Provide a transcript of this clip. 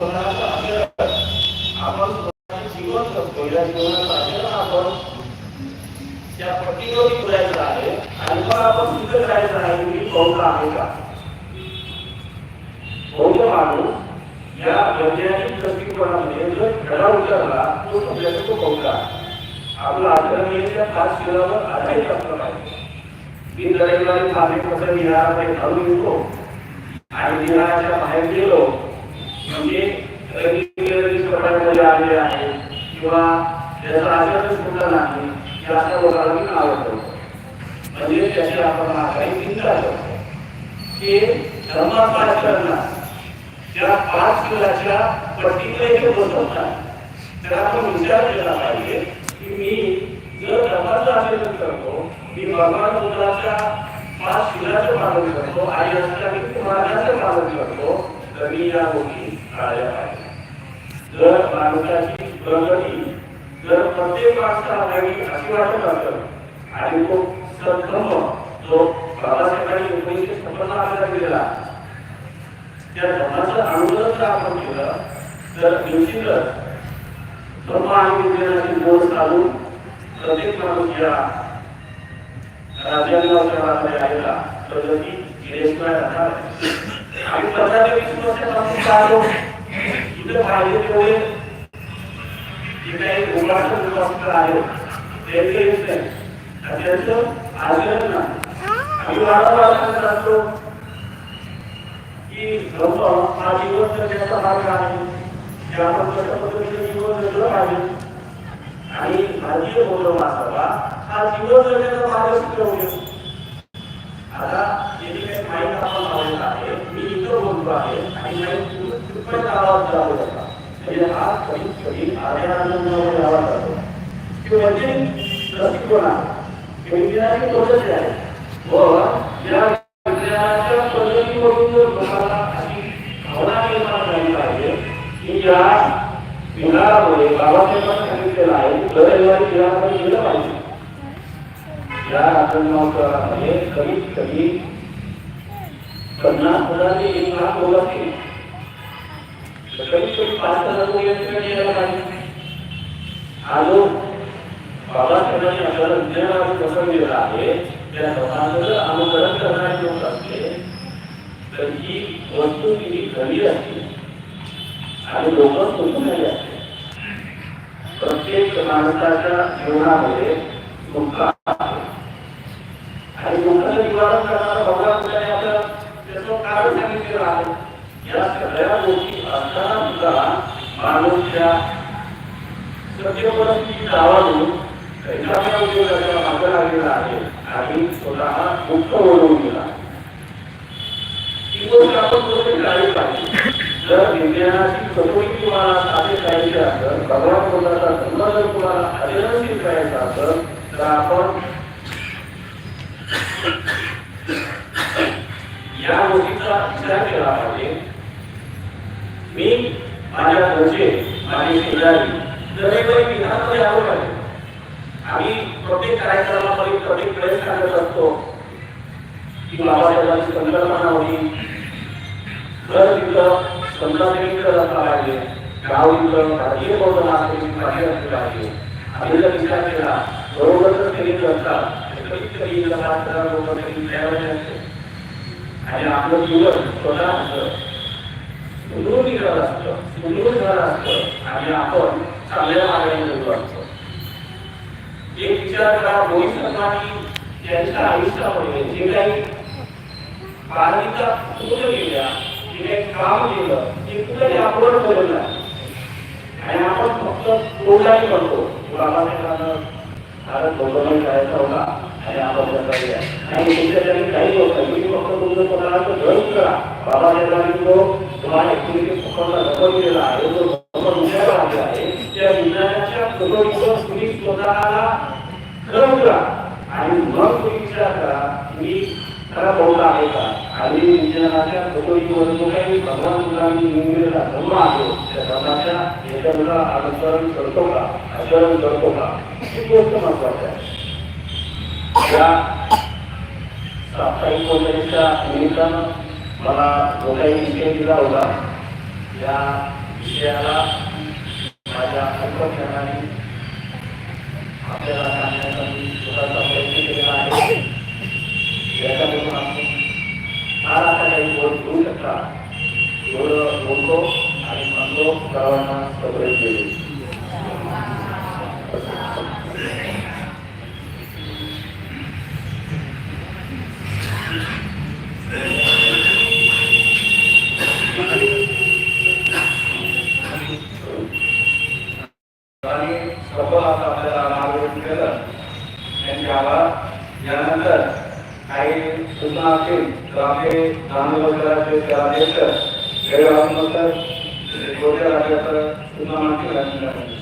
आणि मग या उतरला तो आपलं आचरण आधारित असलं आणि बाहेर गेलो म्हणजे आलेले आहे किंवा त्याचा आचरण सुद्धा नाही की अशा लोकांना मी नाव म्हणजे त्याची आपण काही चिंता करतो. की धर्माचं त्या पाच किलोच्या पट्टीकडे जे बसत तर आपण विचार केला पाहिजे की मी जर धर्माचं आचरण करतो मी भगवान बुद्धाच्या पाच शिलाचं पालन करतो आणि असताना महाराजांचं पालन करतो तर मी या गोष्टी टाळल्या पाहिजे जर माणसाची प्रगती जर प्रत्येक माणसाला व्हावी अशी वाटत असत आणि तो सद्धर्म जो बाबासाहेबांनी एकोणीसशे छप्पन्न आपल्याला दिलेला त्या धर्माचं अनुसरण जर आपण केलं तर निश्चितच धर्म आणि विज्ञानाची बोध चालून प्रत्येक माणूस या राज्यांना भागामध्ये आलेला प्रगती केल्याशिवाय राहणार नाही. आम्ही पंधरा ते वीस वर्षापासून पाहतो इथं पाहिजे तेवढे जे काही गोलाचं डॉक्टर आहेत त्यांचे येत नाही आणि त्यांचं आचरण नाही आम्ही वारंवार सांगत असतो की धर्म हा आता जे काही माहीत आपण लावलेला आहे. मी इथं बोलतो आहे आणि माहीत तिप्पट आवाज लावला म्हणजे हा म्हणजे कधी कधी आधारानंदामध्ये आवाज जातो की म्हणजे दृष्टिकोन आहे पद्धती आहे. व या विज्ञानाच्या पद्धतीवरून जर लोकांना अशी भावना निर्माण झाली पाहिजे की या बाबासाहेबांनी सांगितलेलं आहे की दर रविवारी विहारामध्ये गेलं पाहिजे. या आक्रमणामध्ये कमीत कमी पन्नास हजार ते एक लाख लोक कमीत कमी पाच हजार यायला पाहिजे हा जो बाबासाहेबांनी आपल्याला आहे त्या लोकांचं जर अनुकरण करणारे लोक असते तर ही वस्तू किती कमी असते? आणि लोक सुटून असते? प्रत्येक माणसाच्या जीवनामध्ये मुक्का निवारण करणारा भगवान त्याचं कारण सांगितलेलं आहे. या सगळ्या गोष्टी असताना सुद्धा माणूस त्या सत्य परिस्थिती दावाजून उद्योगाच्या लागलेला आहे. आणि स्वतः मुक्त ओढवून गेला ही गोष्ट आपण टाळली पाहिजे जर विज्ञानाची कसोटी तुम्हाला साधे करायची असेल भगवान बुद्धाचा धर्म जर तुम्हाला करायचा असेल तर आपण या गोष्टीचा विचार केला पाहिजे मी माझ्या घरचे माझे शेजारी दरेकरी विधानामध्ये यावं पाहिजे. आम्ही प्रत्येक कार्यक्रमामध्ये प्रत्येक वेळेस सांगत असतो की बाबासाहेबांची संकल्पना होती. घर तिथं संतांकडे असला पाहिजे. गाव तिथं राजकीय बौद्ध असेल पाहिजे असली पाहिजे. आम्ही जर विचार केला बरोबर जर त्यांनी करतात तर कधीच कधी एकदा लोक त्यांनी तयार असते आणि आपलं जीवन स्वतः असतं. सुदृढ घर असतं सुदृढ घर असतं आणि आपण चांगल्या मार्गाने जगलो असतो. एक विचार करा मोहित शर्मानी त्यांच्या आयुष्यामध्ये जे काही बालकीचा पूर्ण केल्या जे काही काम केलं ते कुठेही आपण ठेवलं? नाही आणि आपण फक्त तोंडाने म्हणतो बाबासाहेबांना भारत बौद्धमय करायचा होता आणि आणि काही तुम्ही फक्त तुमचं करा जो तुम्हाला दिलेला आहे जो आहे. त्या विज्ञानाच्या तुम्ही स्वतःला करा आणि मग तुम्ही विचार करा मी खरा बौद्ध आहे का? आणि विज्ञानाच्या प्रगतीवर जो काही भगवान निवडलेला धर्म आहे त्या धर्माच्या याच्याला अनुसरण करतो का? आचरण करतो का? ही गोष्ट महत्वाची आहे. या साप्ताहिक गोष्टीच्या निमित्तानं मला जो काही विषय दिला होता. या विषयाला माझ्या अंतर्ज्ञानाने आपल्याला सूचना असतील तर आम्ही आंदोलन करायचे त्या अध्यक्ष गैरहजर सूचना मागतील